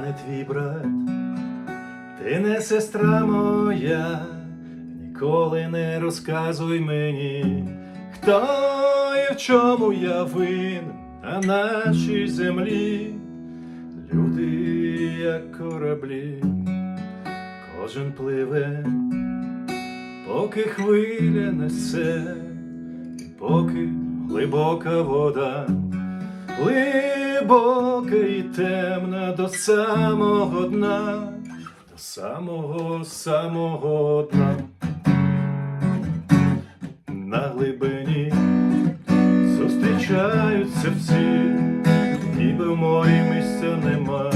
не твій брат, ти не сестра моя, ніколи не розказуй мені, хто і в чому я винен на нашій землі. Люди, як кораблі, кожен пливе, поки хвиля несе, і поки глибока вода, глибока і темна до самого дна, до самого самого дна. На глибині зустрічаються всі, ніби в морі місця нема,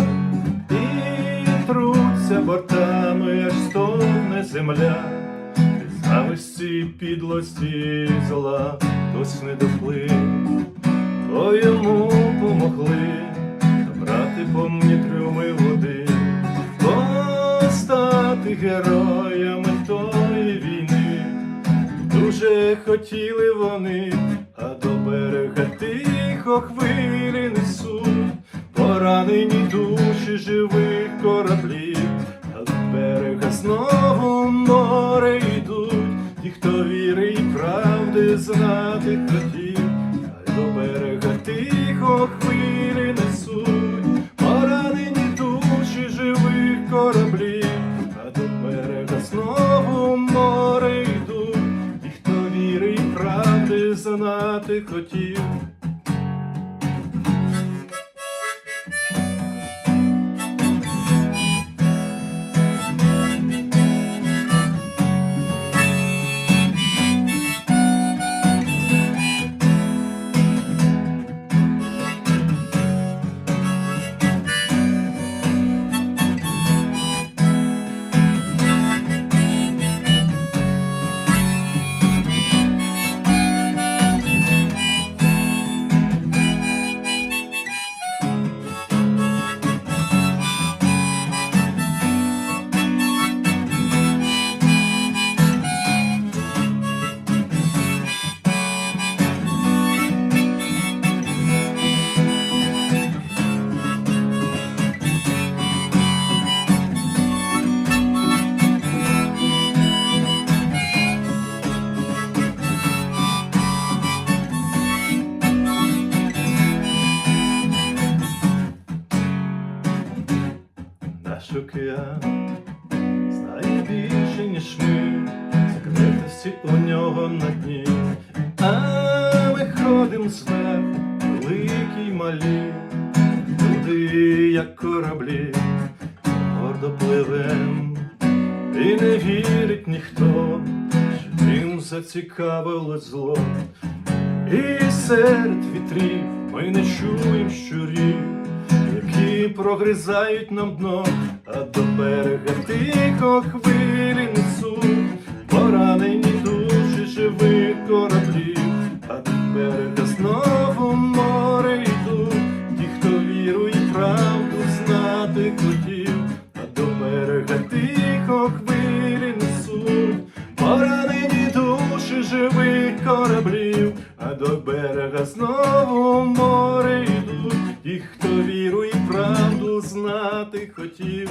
і труться бортами, аж стогне земля, зависті, підлості зла, хтось не доплив, то йому помогли брати повні трюми води, постати героями тої війни. Дуже хотіли вони, а до берега тихо хвилі несуть, поранені душі живих кораблів, а до берега знову море знати хотів. Наш океан знає більше, ніж ми, закритості у нього на дні, а ми ходим зверху, великі малі, люди, як кораблі, гордо пливем, і не вірить ніхто, що тим зацікавило зло. І серед вітрів ми не чуєм щурів, прогризають нам дно, а до берега тихо хвилі несуть, поранені душі живих кораблів, а до берега знову море йдуть, ті, хто віру і правду знати хотів, а до берега тихо хвилі несуть, поранені душі живих кораблів, а до берега знову хотів.